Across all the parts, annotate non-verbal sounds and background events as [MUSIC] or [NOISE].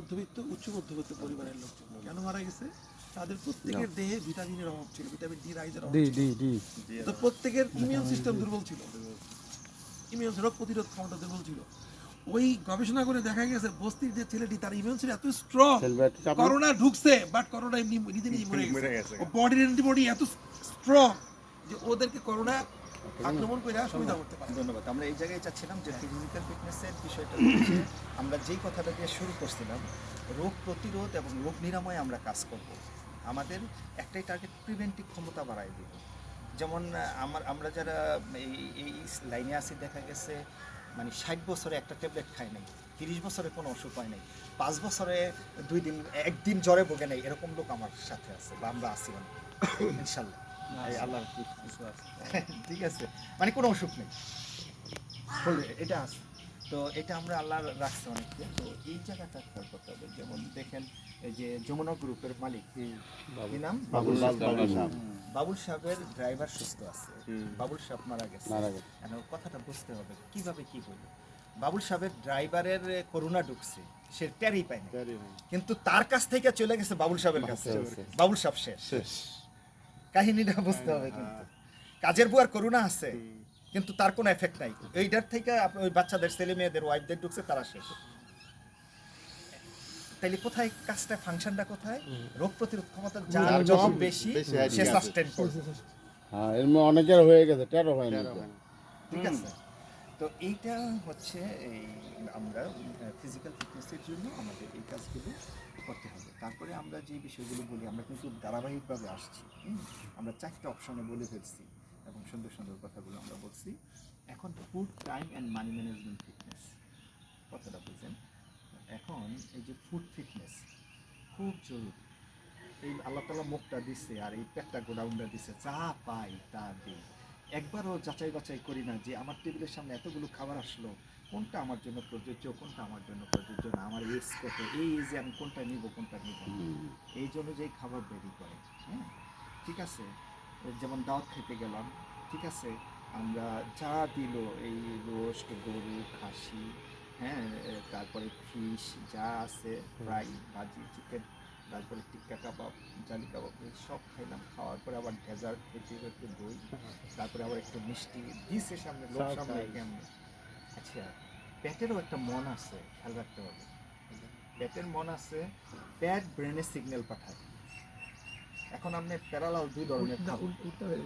মধ্যবিত্ত উচ্চ মধ্যবিত্ত পরিবারের লোকজন। কেন মারা গেছে? তাদের প্রত্যেকের দেহে ভিটামিনের অভাব ছিল ভিটামিন ডি রাইজের অভাব তো প্রত্যেকের ইমিউন সিস্টেম দুর্বল ছিল। ইমিউন রোগ প্রতিরোধ ক্ষমতা দুর্বল ছিল। ওই গবেষণা করে দেখা গেছে বস্তির যে ছেলেটি তার ইমিউন সিস্টেম এত স্ট্রং করোনা ঢুকছে বাট করোনা এমনি নিজে নিজে মরে গেছে। বডির অ্যান্টিবডি এত স্ট্রং যে ওদেরকে করোনা আক্রমণ করে সুবিধা করতে পারে ধন্যবাদ। আমরা এই জায়গায় চাচ্ছিলাম যে ফিজিক্যাল ফিটনেসের বিষয়টা আমরা যেই কথাটা দিয়ে শুরু করছিলাম রোগ প্রতিরোধ এবং রোগ নিরাময়ে আমরা কাজ করব। আমাদের একটাই টার্গেট প্রিভেন্টিভ ক্ষমতা বাড়ায় দিব। যেমন আমার আমরা যারা এই এই লাইনে আছি দেখা গেছে মানে ষাট বছরে একটা ট্যাবলেট খায় নাই তিরিশ বছরে কোনো অসুখ হয় নাই পাঁচ বছরে দুই দিন একদিন জ্বরে ভোগে নাই এরকম লোক আমার সাথে আছে বা আমরা অনেক। ইনশাল্লাহ। এই আল্লাহর কিছু আছে। [LAUGHS] ঠিক আছে। মানে কোনো অসুখ নেই। এটা আছে। তো এটা আমরা আল্লাহ রাখছি অনেককে। তো এই জায়গাটা খেয়াল করতে হবে। যেমন দেখেন এই যে যমুনা গ্রুপের মালিক। কি নাম? বাবুল সাহেব। বাবুল সাহেবের ড্রাইভার সুস্থ আছে। বাবুল সাহেব মারা গেছে। কথাটা বুঝতে হবে কীভাবে কি হইল বাবুল সাহেবের ড্রাইভারের করোনা ঢুকছে। সে টেরই পায়নি কিন্তু তার কাছ থেকে চলে গেছে বাবুল সাহেবের কাছে। বাবুল সাহেব শেষ। কাহিনীটা বুঝতে হবে কিন্তু। কাজের বুয়ার করোনা আছে কিন্তু তার কোনো এফেক্ট নাই। এইটার থেকে ওই বাচ্চাদের ছেলে মেয়েদের ওয়াইফদের ঢুকছে তারা শেষ। তাইলে কোথায় কাজটা ফাংশনটা কোথায়? রোগ প্রতিরোধ ক্ষমতা যার যত বেশি সে সাস্টেন করবে। হ্যাঁ এর মধ্যে অনেকের হয়ে গেছে তেরো হয়নি ঠিক আছে? তো এইটা হচ্ছে এই আমরা ফিজিক্যাল ফিটনেসের জন্য আমাদের এই কাজগুলো করতে হবে। তারপরে আমরা যে বিষয়গুলো বলি, আমরা কিন্তু ধারাবাহিকভাবে আসছি? আমরা চারটে অপশনে বলে ফেলছি এবং সুন্দর সুন্দর কথাগুলো আমরা বলছি। এখন food time and money management fitness কথাটা বুঝছেন এখন এই যে ফুড ফিটনেস খুব জরুরি। এই আল্লাহ তালা মুখটা দিচ্ছে আর এই পেটটা গোডাউনটা দিচ্ছে যা পাই তা দিই। একবারও যাচাই বাছাই করি না যে আমার টেবিলের সামনে এতগুলো খাবার আসলো কোনটা আমার জন্য প্রযোজ্য কোনটা আমার জন্য প্রযোজ্য না? আমার এজ কত? এই এজে আমি কোনটা নিব কোনটা নিব এই জন্য যেই খাবার বেরি করে হ্যাঁ? ঠিক আছে? যেমন দাওয়াত খেতে গেলাম ঠিক আছে? আমরা যা দিল এই রোস্ট গরু খাসি হ্যাঁ? তারপরে ফিশ যা আছে ফ্রাই ভাজি চিকেন তারপরে টিক্কা কাবাব জালি কাবাব সব খাইলাম। খাওয়ার পরে আবার ডেজার্ট খেতে একটু দই তারপরে আবার একটু মিষ্টি দিছে সামনে লোক সামনে কেমন? আচ্ছা পেটেরও একটা মন আছে খেয়াল রাখতে হবে। পেটের মন আছে পেট ব্রেনে সিগন্যাল পাঠায়। এখন আপনি প্যারালাল দুই ধরনের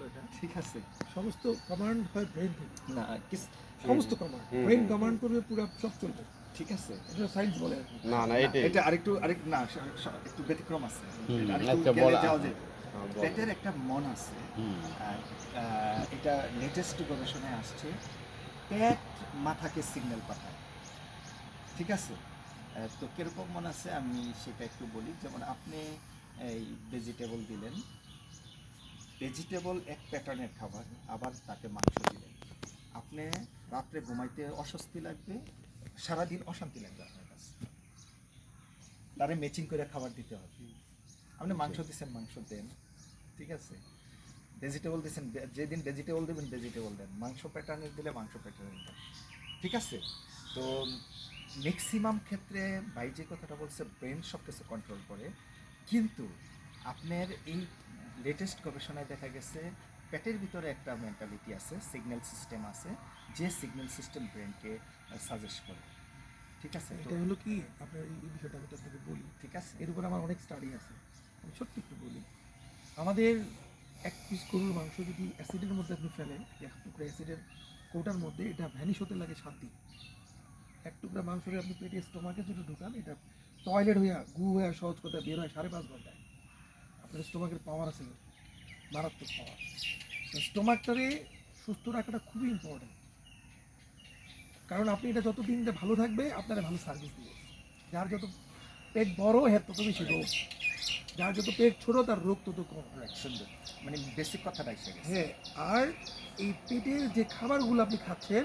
এটা। ঠিক আছে। সমস্ত কমান্ড হয় ব্রেন না সমস্ত কমান্ড ব্রেন কমান্ড করবে পুরো সব চলবে। ঠিক আছে। এটা সায়েন্স বলে না না এটাই এটা আরেকটু আরেক না একটু ব্যতিক্রম আছে। আরেকটু আচ্ছা, যাওয়া যায়। হ্যাঁ, পেটের একটা মন আছে এটা লেটেস্ট গবেষণায় আসছে পেট মাথাকে সিগন্যাল পাঠায়। ঠিক আছে? তো কীরকম মন আছে? আমি সেটা একটু বলি। যেমন আপনি এই ভেজিটেবল দিলেন। ভেজিটেবল এক প্যাটার্নের খাবার আবার তাকে মাংস দিলেন। আপনি রাত্রে ঘুমাইতে অস্বস্তি লাগবে সারাদিন অশান্তি লাগবে আপনার কাছে। তারে ম্যাচিং করে খাবার দিতে হবে। আপনি মাংস দিচ্ছেন মাংস দেন। ঠিক আছে? ভেজিটেবল দিচ্ছেন যেদিন ভেজিটেবল দেবেন ভেজিটেবল দেন। মাংস প্যাটার্নের দিলে মাংস প্যাটার্নের দেন ঠিক আছে? তো ম্যাক্সিমাম ক্ষেত্রে ভাই যে কথাটা বলছে ব্রেন সব কিছু কন্ট্রোল করে। কিন্তু আপনার এই লেটেস্ট গবেষণায় দেখা গেছে পেটের ভিতরে একটা মেন্টালিটি আছে সিগন্যাল সিস্টেম আছে যে সিগন্যাল সিস্টেম ব্রেনকে সাজেস্ট করে। ঠিক আছে? এটা হলো কি? আপনার এই বিষয়টা আমি আপনাকে বলি। ঠিক আছে? এর উপর আমার অনেক স্টাডি আছে। আমি সত্যি একটু বলি। আমাদের এক পিস গরুর মাংস যদি অ্যাসিডের মধ্যে আপনি ফেলেন এক টুকরা অ্যাসিডের কৌটার মধ্যে এটা ভ্যানিশ হতে লাগে সাত দিন। এক টুকরা মাংসকে আপনি পেটে স্টোমাকে যদি ঢুকান, এটা টয়লেট হইয়া, গু হইয়া সহজ কথা বের হয় সাড়ে পাঁচ ঘন্টায়। আপনার স্টোমাকের পাওয়ার আছে মারাত্মক পাওয়ার স্টোমাকটারে সুস্থ রাখাটা খুবই ইম্পর্টেন্ট কারণ আপনি এটা যত দিন ভালো থাকবে, আপনারা ভালো সার্ভিস দিবে যার যত পেট বড় হ্যাঁ তত বেশি রোগ। যার যত পেট ছোট তার রোগ তত কম। সুন্দর। মানে বেসিক কথাটা এসে গেছে। হ্যাঁ আর এই পেটের যে খাবারগুলো আপনি খাচ্ছেন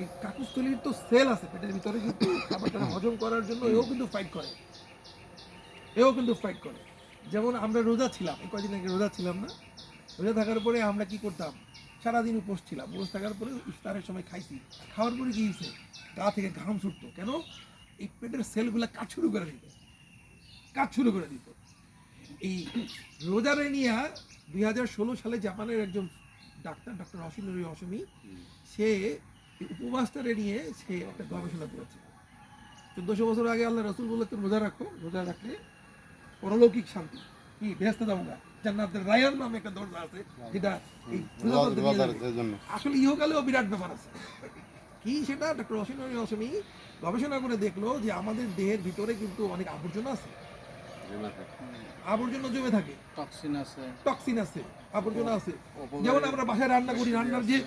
এই কাকুস্থলির তো সেল আছে পেটের ভিতরে কিন্তু খাবারটা হজম করার জন্য এও কিন্তু ফাইট করে। এও কিন্তু ফাইট করে। যেমন আমরা রোজা ছিলাম এই কয়দিন আগে রোজা ছিলাম না? রোজা থাকার পরে আমরা কি করতাম? সারাদিন উপোস ছিলাম। উপোস থাকার পরে ইফতারের সময় খাইছি। খাওয়ার পরে কি হয়েছে? গা থেকে ঘাম ছুটতো। কেন? এই পেটের সেলগুলো কাজ শুরু করে দিত। কাজ শুরু করে দিত। এই রোজারেনিয়া দুই হাজার ষোলো সালে জাপানের একজন ডাক্তার ডক্টর অসিনুরি অসমি সে উপবাসটারে নিয়ে সে একটা গবেষণা করেছে। চোদ্দশো বছর আগে আল্লাহ রসুল বলে তুমি রোজা রাখো রোজা রাখলে পরলৌকিক শান্তি। কি? বেহেস্তে যাব না জান্নাতের রায়ান নামে একটা দরজা আছে যেটা আসলে ইহকালেও বিরাট ব্যাপার আছে। কি সেটা? ডক্টর অসিনুরি অসমি গবেষণা করে দেখল যে আমাদের দেহের ভিতরে কিন্তু অনেক আবর্জনা আছে। আবর্জনা জমে থাকে। টক্সিন আছে। টক্সিন আছে আবর্জনা আছে। যেমন আমরা বাসায় রান্না করি রান্নার যে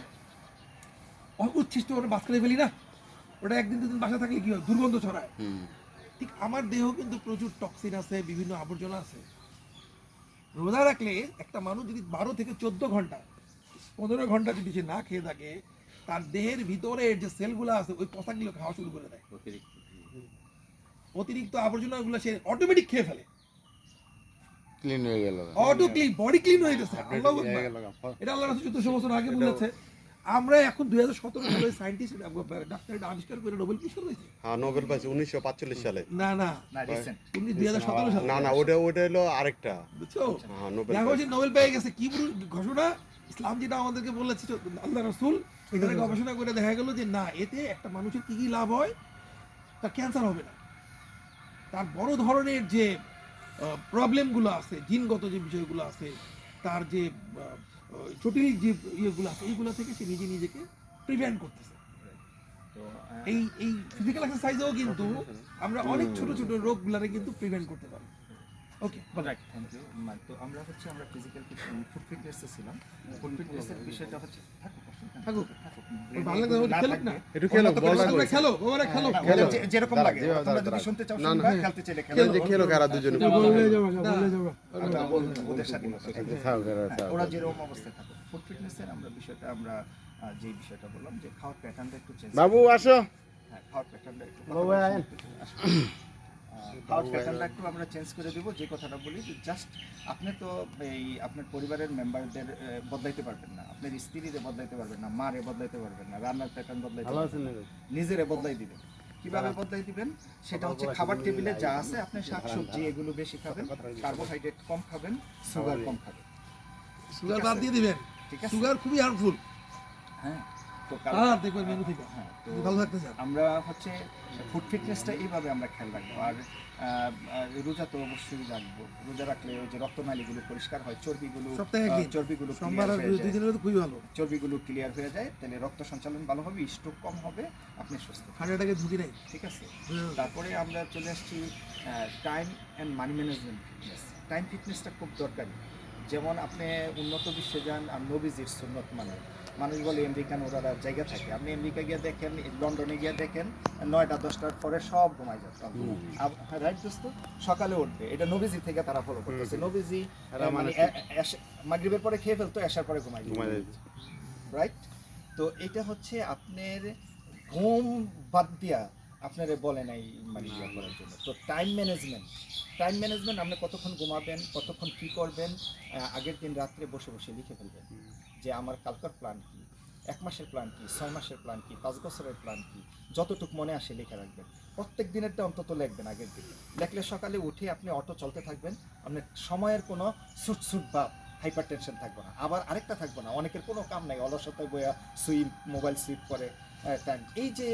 উচ্ছিষ্ট ওটা বাস করে ফেলি না ওটা একদিন দুদিন বাসা থাকলে কি হয়? দুর্গন্ধ ছড়ায়। ঠিক আমার দেহ কিন্তু প্রচুর টক্সিন আছে বিভিন্ন আবর্জনা আছে। রোজা রাখলে একটা মানুষ যদি বারো থেকে চোদ্দ ঘণ্টা পনেরো ঘণ্টা যদি সে না খেয়ে থাকে তার দেহের ভিতরে যে সেলগুলো আছে ওই পচাগুলো খাওয়া শুরু করে দেয়। অতিরিক্ত। আবর্জনাগুলো সে অটোমেটিক খেয়ে ফেলে। ক্লিন হয়ে গেল অটো ক্লিন বডি ক্লিন হয়ে গেছে। আল্লাহু আকবার। এটা আল্লাহ রাসূল বছর আগে বলেছে। আমরা এখন দুই হাজার সতেরো সালে সায়েন্টিস্ট ডাক্তার আবিষ্কার করে নোবেল পুরস্কার হ্যাঁ নোবেল পাইছে উনিশশো পাঁচচল্লিশ সালে। না না। না রিসেন্ট সালে। না না ওটা ওটা হলো আরেকটা। বুঝছ? হ্যাঁ নোবেল দেখা নোবেল পেয়ে গেছে। কি ঘোষণা? ইসলাম যেটা আমাদেরকে বলেছে আল্লাহ রসুল এখানে গবেষণা করে দেখা গেল যে না এতে একটা মানুষের কি কি লাভ হয় তার ক্যান্সার হবে না। তার বড় ধরনের যে প্রবলেমগুলো আছে, জিনগত যে বিষয়গুলো আছে, তার যে জটিল যে ইয়েগুলো আছে, এইগুলো থেকে সে নিজে নিজেকে প্রিভেন্ট করতেছে। এই এই ফিজিক্যাল এক্সারসাইজেও কিন্তু আমরা অনেক ছোট ছোট রোগগুলারে কিন্তু প্রিভেন্ট করতে পারি। ওকে রাইট থ্যাংক ইউ তো আমরা হচ্ছে আমরা ফিজিক্যাল ফুড ফিটনেসে ছিলাম। ফুড ফিটনেসের বিষয়টা হচ্ছে থাকুক, যে- যেরকম লাগে তোমরা যদি শুনতে চাও না, না। শুনবা, খেলতে চাইলে খেলো খেলো খেলো কারা দুজনে না, না, ওদের স্বাধীনতা থাকে। থাক এরা হ্যাঁ, থাক। ওরা যেরকম অবস্থায় থাকুক ফুড ফিটনেসের আমরা বিষয়টা আমরা যে বিষয়টা বললাম যে খাওয়ার প্যাটার্নটা একটু চেঞ্জ বাবু আসো হ্যাঁ খাওয়ার প্যাটার্নটা একটু বাবু, প্যাটার্নটা একটু আমরা চেঞ্জ করে দেবো যে কথাটা বলি জাস্ট আপনি তো এই আপনার পরিবারের মেম্বারদের বদলাইতে পারবেন না। আপনার স্ত্রীরে বদলাইতে পারবেন না মারে বদলাইতে পারবেন না রান্নার প্যাটার্ন বদলাইতে পারবেন? নিজেরে বদলাই দিবেন। কীভাবে বদলাই দিবেন? সেটা হচ্ছে খাবার টেবিলে যা আছে আপনি শাকসবজি এগুলো বেশি খাবেন। কার্বোহাইড্রেট কম খাবেন সুগার কম খাবেন। সুগার বাদ দিয়ে দিবেন। ঠিক আছে? সুগার খুবই হার্মফুল হ্যাঁ। তো হ্যাঁ থাকতে চান আমরা হচ্ছে ফুড ফিটনেসটা এইভাবে আমরা খেয়াল রাখব। আর রোজা তো অবশ্যই রাখব রোজা রাখলে ওই যে রক্তনালীগুলো পরিষ্কার হয় চর্বিগুলো চর্বিগুলো হয়ে খুবই ভালো। চর্বিগুলো ক্লিয়ার হয়ে যায় তাহলে রক্ত সঞ্চালন ভালো হবে স্ট্রোক কম হবে আপনি সুস্থ অ্যাটাকের ঝুঁকি নেই। ঠিক আছে? তারপরে আমরা চলে আসছি time and money management fitness time ফিটনেসটা খুব দরকারি। যেমন আপনি উন্নত বিশ্বে যান আর নবীজির সুন্নত মানে মানুষ বলে আমেরিকান ওরা জায়গা থাকে। আপনি আমেরিকা গিয়ে দেখেন লন্ডনে গিয়ে দেখেন নয়টা দশটার পরে সব ঘুমাই যাচ্ছে রাইট দোস্ত? সকালে উঠবে। এটা নবীজি থেকে তারা ফলো করতেছে। নবীজি মানে এস- মাগরিবের পরে খেয়ে ফেলতো এসার পরে ঘুমাই রাইট তো এটা হচ্ছে আপনার ঘুম বাদ দিয়া আপনারা বলে নাই মানে ইয়া করার জন্য। তো টাইম ম্যানেজমেন্ট টাইম ম্যানেজমেন্ট আপনি কতক্ষণ ঘুমাবেন কতক্ষণ কী করবেন আগের দিন রাত্রে বসে বসে লিখে ফেলবেন। যে আমার কালকার প্ল্যান কি, এক মাসের প্ল্যান কি, ছয় মাসের প্ল্যান কি, পাঁচ বছরের প্ল্যান কি, যতটুক মনে আসে লিখে রাখবেন। প্রত্যেক দিনেরটা অন্তত লিখবেন আগের দিন। লেখলে সকালে উঠে আপনি অটো চলতে থাকবেন, আপনার সময়ের কোনো সুট সুট বা হাইপার টেনশন থাকবে না। আবার আরেকটা থাকবে না, অনেকের কোনো কাম নাই, অলসতায় বইয়া সুইপ মোবাইল সুইপ করে টাইম এই যে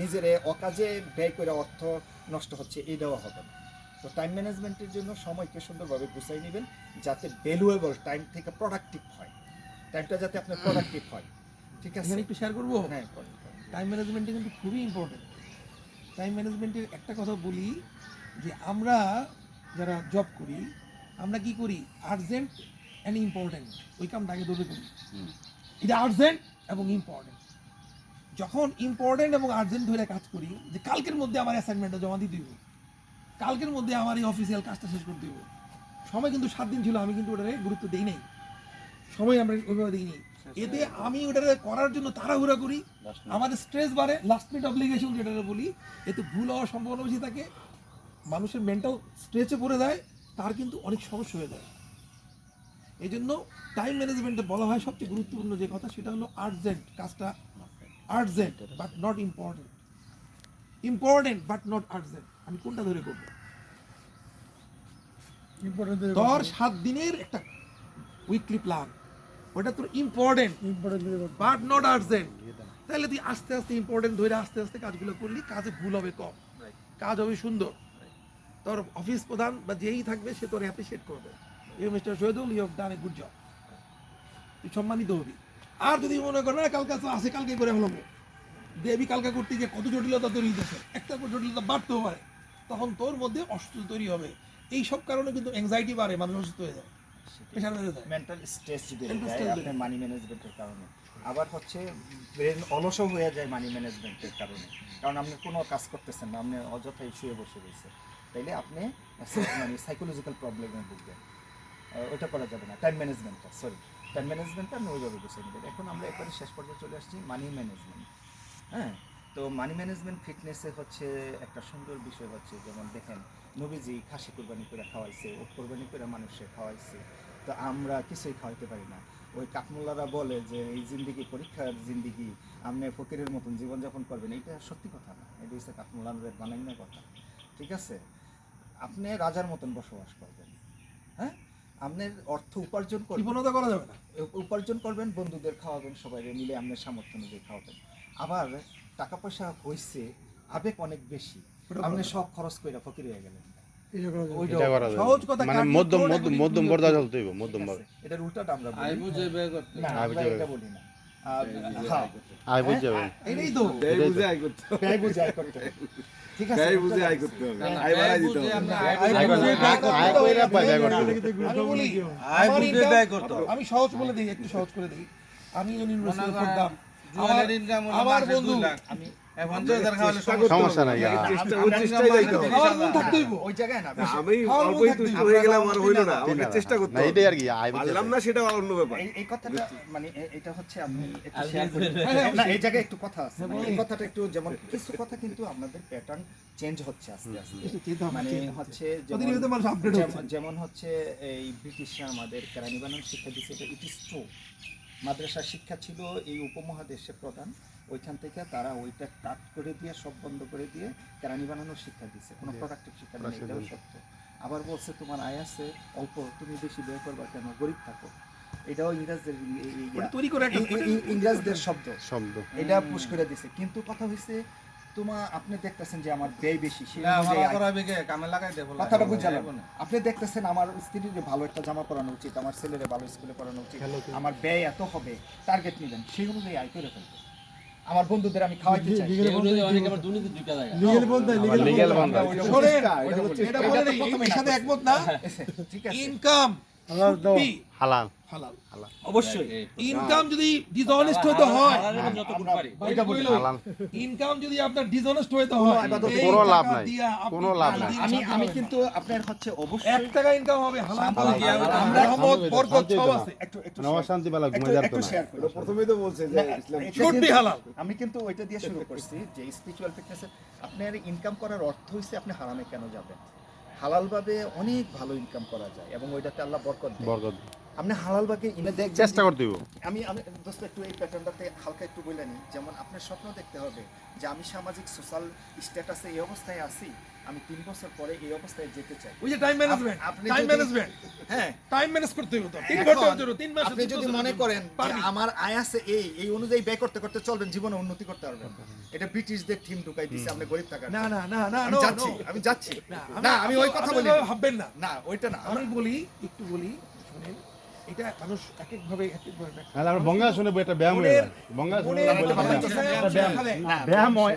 নিজের অকাজে ব্যয় করে অর্থ নষ্ট হচ্ছে এইটাও হবে না। তো টাইম ম্যানেজমেন্টের জন্য সময়কে সুন্দরভাবে গুছাই নেবেন, যাতে ভ্যালুয়েবল টাইম থেকে প্রোডাক্টিভ হয়। টাইমটা যাতে আপনার প্রোডাক্টিভ হয়। ঠিক আছে? একটু শেয়ার করব? হ্যাঁ। টাইম ম্যানেজমেন্টে কিন্তু খুবই ইম্পর্টেন্ট টাইম ম্যানেজমেন্টের একটা কথা বলি যে আমরা যারা জব করি আমরা কি করি? আর্জেন্ট অ্যান্ড ইম্পর্টেন্ট ওই কামটা আগে দৌড়ে করি। এটা আর্জেন্ট এবং ইম্পর্টেন্ট যখন ইম্পর্টেন্ট এবং আর্জেন্ট ধরে কাজ করি যে কালকের মধ্যে আমার অ্যাসাইনমেন্টটা জমা দিতে হবে। কালকের মধ্যে আমার এই অফিসিয়াল কাজটা শেষ করতে হবে। সময় কিন্তু সাত দিন ছিল আমি কিন্তু ওটারে গুরুত্ব দিই নাই। সময় আমরা ওইভাবে দিইনি এতে আমি ওটারে করার জন্য তাড়াহুড়া করি। আমাদের স্ট্রেস বাড়ে। লাস্ট মিনিট অব্লিগেশন যেটা বলি। এতে ভুল হওয়ার সম্ভাবনা বেশি থাকে। মানুষের মেন্টাল স্ট্রেচে পড়ে যায়। তার কিন্তু অনেক সমস্যা হয়ে যায়। এই জন্য টাইম ম্যানেজমেন্টে বলা হয় সবচেয়ে গুরুত্বপূর্ণ যে কথা সেটা হলো আর্জেন্ট কাজটা urgent but not important important but not urgent আমি কোনটা ধরে করব? তোর সাত দিনের একটা উইকলি প্ল্যান ওটা তোর ইম্পর্টেন্ট বাট নট আর্জেন্ট তাহলে তুই আস্তে আস্তে ইম্পর্টেন্ট ধরে আস্তে আস্তে কাজগুলো করলি কাজে ভুল হবে কম। কাজ হবে সুন্দর। তোর অফিস প্রধান বা যেই থাকবে সে তোর অ্যাপ্রিসিয়েট করবে। You mister Shahidul you have done a good job তুই সম্মানিত হবি। আর যদি মনে করো না কালকে তো আসে কালকে করে হলো দেবী কালকে করতে গিয়ে কত জটিলতা তৈরি হইতেছে। একটা করে জটিলতা বাড়তেও পারে। তখন তোর মধ্যে অসুস্থতা তৈরি হবে। এই সব কারণে কিন্তু অ্যাংজাইটি বাড়ে মানুষ অসুস্থ হয়ে যায়। মেন্টাল স্ট্রেস যদি আপনার মানি ম্যানেজমেন্টের কারণে। আবার হচ্ছে ব্রেন অলসও হয়ে যায় মানি ম্যানেজমেন্টের কারণে। কারণ আপনি কোনো কাজ করতেছেন না আপনি অযথাই শুয়ে বসে রয়েছে তাইলে আপনি [LAUGHS] মানে সাইকোলজিক্যাল প্রবলেমে ভুগবেন ওটা করা যাবে না। টাইম ম্যানেজমেন্টটা সরি টাইম ম্যানেজমেন্টটা আপনি ওইভাবে বসে নেবেন। এখন আমরা একবারে শেষ পর্যায়ে চলে আসছি মানি ম্যানেজমেন্ট হ্যাঁ? তো মানি ম্যানেজমেন্ট ফিটনেসে হচ্ছে একটা সুন্দর বিষয় হচ্ছে যেমন দেখেন নবীজি খাসি কোরবানি করে খাওয়াইছে ও কোরবানি করে মানুষে খাওয়াইছে। তো আমরা কিছুই খাওয়াইতে পারি না। ওই কাকমুল্লারা বলে যে এই জিন্দিগি পরীক্ষার জিন্দিগি। আপনি ফকিরের মতন জীবনযাপন করবেন। এটা সত্যি কথা না। এটা হচ্ছে কাকমুল্লাদের বানাইনা কথা। ঠিক আছে? আপনি রাজার মতন বসবাস করবেন। হ্যাঁ? আপনার অর্থ উপার্জন করবেন। করা যাবে না। উপার্জন করবেন বন্ধুদের খাওয়াবেন সবাই মিলে আপনার সামর্থ্য অনুযায়ী খাওয়াবেন। আবার টাকা পয়সা হয়েছে আবেগ অনেক বেশি। আপনি সব খরচ করে ফকির হয়ে গেলেন। মানে মধ্যম মধ্যম মধ্যম চলতে হইব মধ্যম এটার উল্টাটা আমরা আই বুঝে করতে না, এটা বলি না। এটাই তো। বুঝে করতে বুঝে করতে ঠিক আছে বুঝে করতে হবে। বাড়াই দিতে হবে। বুঝে। কইরা করতে আমি বলি, আয় বুঝে ব্যয় করতে আমি সহজ বলে দিই একটু সহজ করে দিই। আমি আমার- বন্ধু আমি সমস্যা নাই। আমি- মন থাকতে হইব ওই জায়গায় না আমি খাওয়ার অল্পই তুষ্ট হয়ে গেলাম আর হইল না। আমাকে চেষ্টা করতে হবে। এটাই আর কি, পারলাম না সেটা অন্য ব্যাপার। এই এই কথাটা মানে এটা হচ্ছে আমি একটু শেয়ার করি। [LAUGHS] না এই জায়গায় একটু কথা আছে। বলেন। এই কথাটা একটু যেমন কিছু কথা কিন্তু আমাদের প্যাটার্ন চেঞ্জ হচ্ছে আস্তে আস্তে। মানে যেমন। এই ব্রিটিশরা আমাদের কেরানি বানান শিক্ষা দিচ্ছে এটা ইট ইস ট্রু মাদ্রাসার শিক্ষা ছিল এই উপমহাদেশে প্রধান। ওইখান থেকে তারা ওইটা কাট করে দিয়ে সব বন্ধ করে দিয়ে কেরানি বানানোর শিক্ষা দিচ্ছে কোনো প্রোডাক্টিভ শিক্ষা নেই এটাও সত্য। আবার বলছে তোমার আয় আছে অল্প তুমি বেশি ব্যয় করবা কেন? গরিব থাকো। এটাও ইংরেজদের ই- ইংরেজদের শব্দ। শব্দ। এটা পুশ করে দিছে। কিন্তু কথা হয়েছে তোমা আপনি দেখতেছেন যে আমার ব্যয় বেশি কথাটা বুঝালাম আপনি দেখতেছেন আমার স্ত্রীর ভালো একটা জামা পরানো উচিত আমার ছেলের ভালো স্কুলে পড়ানো উচিত আমার ব্যয় এত হবে টার্গেট নেবেন সেই অনুযায়ী আয় করে ফেলবেন আমার বন্ধুদের আমি খাওয়াইতে চাই। লিগ্যাল বন্ধ। আমরা ওইটা শোনেন, চেষ্টা, ওইটা বলি। এটা বলে এর সাথে একমত না? ঠিক আছে। ইনকাম হালাল হালাল। অবশ্যই। ইনকাম যদি ডিসঅনেস্ট হইতে হয়। ওইটা বলি হালাল। ইনকাম যদি আপনার ডিসঅনেস্ট হইতে হয় কোনো লাভ নাই, কোনো লাভ নাই। আমি আমি কিন্তু আপনার হচ্ছে টাকা ইনকাম হবে হালাল হালাল। রহমত বরকত সব আছে। একটু একটু শান্তি পেলা ঘুমাই যাতো না প্রথমেই তো বলছে যে ইসলাম এটা Should be আমি কিন্তু ওইটা দিয়ে শুরু করছি যে স্পিরিচুয়াল আপনার ইনকাম করার অর্থ হচ্ছে আপনি হারামে কেন যাবেন? হালালভাবে অনেক ভালো ইনকাম করা যায় এবং ওইটাতে আল্লাহ বরকত। বরকত। আপনি হালালভাবে ইনে দেখ চেষ্টা করতে আমি আমি দোস্ত একটু এই প্যাটার্নটাতে হালকা একটু বলে নিই যেমন আপনার স্বপ্ন দেখতে হবে যে আমি সামাজিক সোশ্যাল স্ট্যাটাসে এই অবস্থায় আছি আমি তিন বছর পরে এই অবস্থায় যেতে চাই। ওই যে টাইম ম্যানেজমেন্ট আপনি টাইম ম্যানেজমেন্ট হ্যাঁ। টাইম ম্যানেজ করতে হবে তো। তিন ঘণ্টার জন্য তিন মাস আপনি যদি মনে করেন আমার আয় আছে এই এই অনুযায়ী ব্যয় করতে করতে চলবেন জীবনে উন্নতি করতে পারবেন। এটা ব্রিটিশদের থিম ঢুকাই দিছে আপনি গরিব থাকার না না না না আমি যাচ্ছি আমি যাচ্ছি। না না আমি ওই কথা বলি ভাববেন না। না ওইটা না। আমি বলি একটু বলি শুনেন এটা মানুষ এক এক ভাবে এক এক আমরা বঙ্গা শুনে ব্যায়াম হয়ে বঙ্গা শুনে ব্যায়াম হয়।